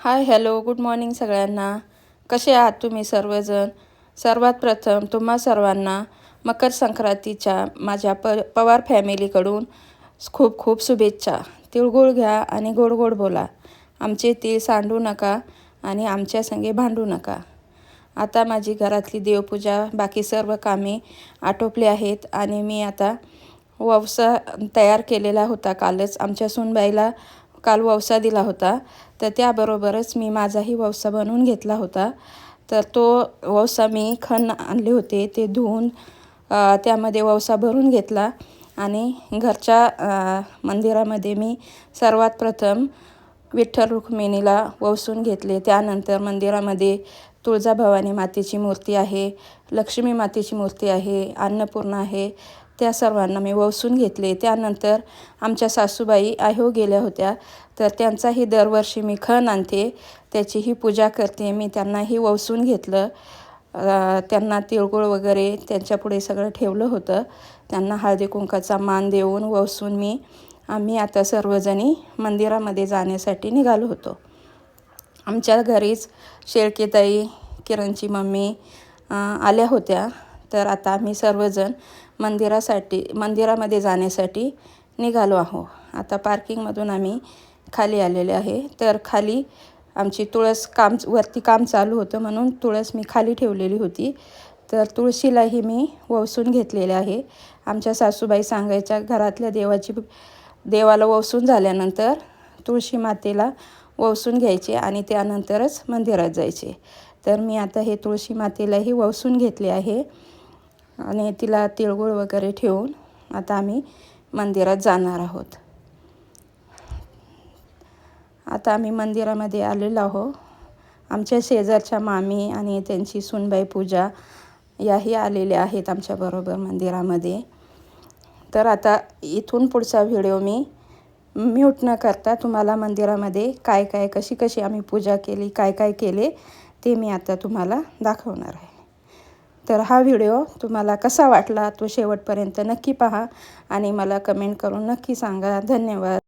Hi hello good morning सगळ्यांना. कसे आहात तुम्ही सर्वजण? सर्वात प्रथम तुम्हा सर्वांना मकर संक्रांतीच्या माझ्या प पवार फॅमिलीकडून खूप खूप शुभेच्छा. तिळगुळ घ्या आणि गोड गोड बोला. आमचे तीळ सांडू नका आणि आमच्या संगे भांडू नका. आता माझी घरातली देवपूजा बाकी सर्व कामे आटोपली आहेत आणि मी आता ववसा तयार केलेला होता. कालच आमच्या सुनबाईला काल ववसा दिला होता. तर त्याबरोबरच मी माझाही ववसा बनवून घेतला होता. तर तो ववसा मी खण आणले होते ते धुवून त्यामध्ये ववसा भरून घेतला. आणि घरच्या मंदिरामध्ये मी सर्वात प्रथम विठ्ठल रुक्मिणीला ववसून घेतले. त्यानंतर मंदिरामध्ये तुळजाभवानी मातेची मूर्ती आहे लक्ष्मी मातेची मूर्ती आहे अन्नपूर्णा आहे त्या सर्वांना मी वसून घेतले. त्यानंतर आमच्या सासूबाई आहो गेल्या होत्या. तर त्यांचाही दरवर्षी मी खण आणते. त्याचीही पूजा करते. मी त्यांनाही वसून घेतलं. त्यांना तिळगुळ वगैरे त्यांच्यापुढे सगळं ठेवलं होतं. त्यांना हळदी कुंकाचा मान देऊन वसून मी आम्ही आता सर्वजणी मंदिरामध्ये जाण्यासाठी निघालो होतो. आमच्या घरीच शेळकेताई किरणची मम्मी आल्या होत्या. तर आता आम्ही सर्वजण मंदिरासाठी मंदिरामध्ये जाण्यासाठी निघालो आहो आता पार्किंगमधून आम्ही खाली आलेले आहे. तर खाली आमची तुळस काम वरती काम चालू होतं म्हणून तुळस मी खाली ठेवलेली होती. तर तुळशीलाही मी वसून घेतलेले आहे. आमच्या सासूबाई सांगायच्या घरातल्या देवाची देवाला वसून झाल्यानंतर तुळशी मातेला वसून घ्यायचे आणि त्यानंतरच मंदिरात जायचे. तर मी आता हे तुळशी मातेलाही वसून घेतले आहे. आणि तिला तिळगुळ वगैरे ठेवून आता आम्ही मंदिरात जाणार आहोत. आता आम्ही मंदिरामध्ये आलेलो आहो. आमच्या शेजारच्या मामी आणि त्यांची सुनबाई पूजा याही आलेल्या आहेत आमच्याबरोबर मंदिरामध्ये. तर आता इथून पुढचा व्हिडिओ मी म्यूट न करता तुम्हाला मंदिरामध्ये काय काय कशी कशी आम्ही पूजा केली काय काय केले ते मी आता तुम्हाला दाखवणार आहे. तर हा व्हिडिओ तुम्हाला कसा वाटला तो शेवटपर्यंत नक्की पहा आणि मला कमेंट करून नक्की सांगा. धन्यवाद.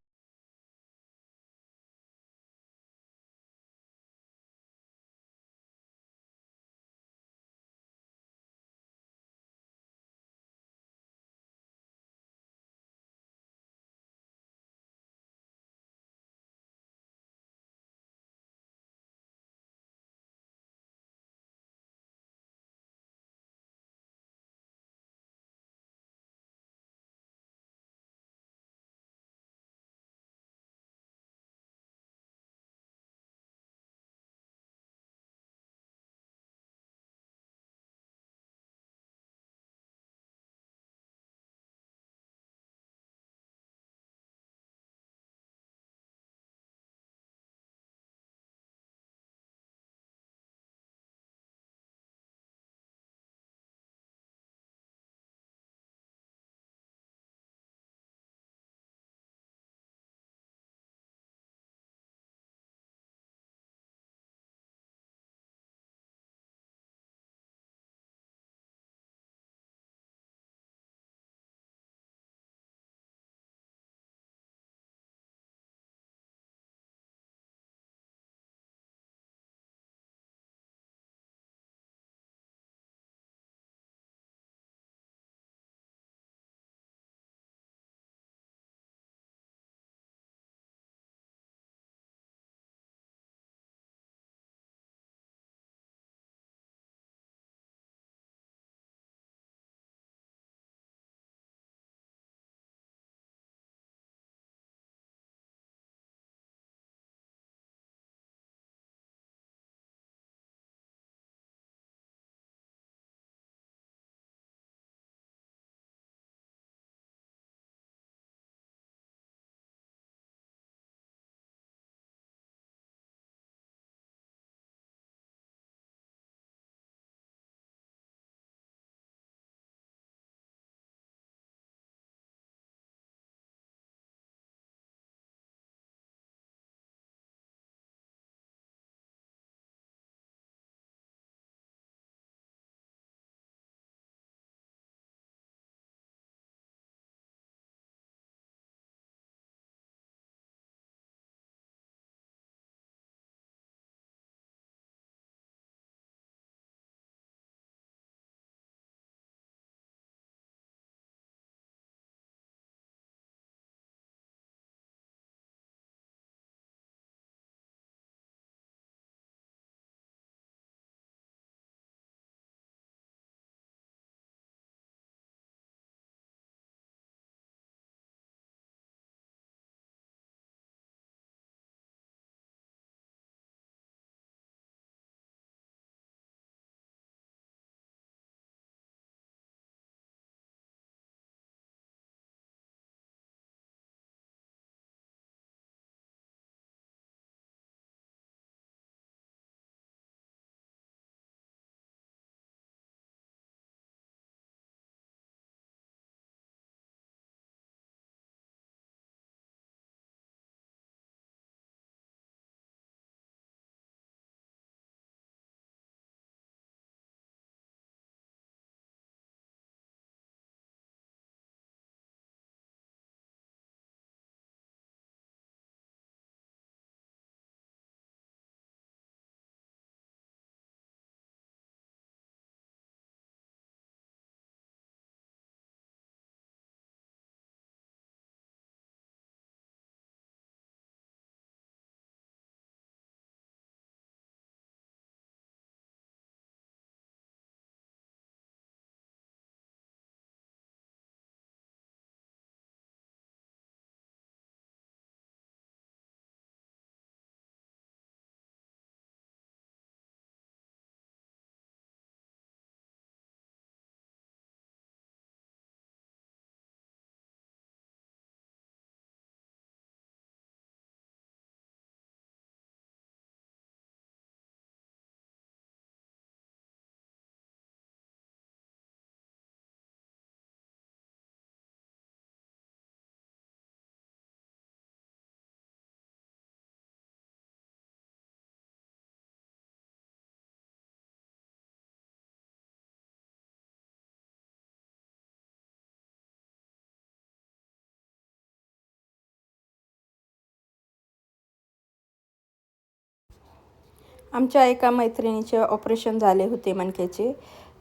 आमच्या एका मैत्रिणीचे ऑपरेशन झाले होते मणक्याचे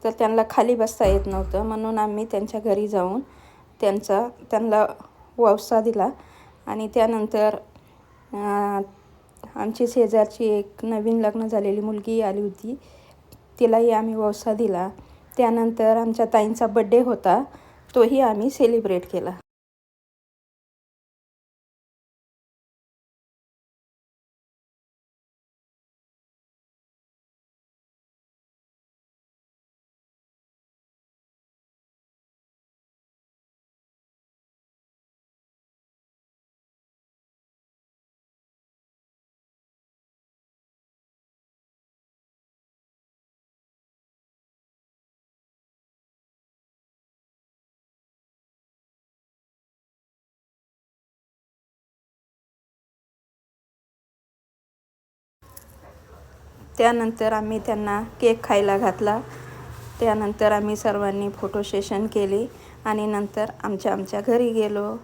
तर त्यांना खाली बसता येत नव्हतं. म्हणून आम्ही त्यांच्या घरी जाऊन त्यांचा त्यांना ववसा दिला आणि त्यानंतर आमची शेजारची एक नवीन लग्न झालेली मुलगी आली होती. तिलाही आम्ही ववसा दिला. त्यानंतर आमच्या ताईंचा बड्डे होता. तोही आम्ही सेलिब्रेट केला. त्यानंतर आम्ही त्यांना केक खायला घातला. त्यानंतर आम्ही सर्वांनी फोटो सेशन केले आणि नंतर आमच्या आमच्या घरी गेलो.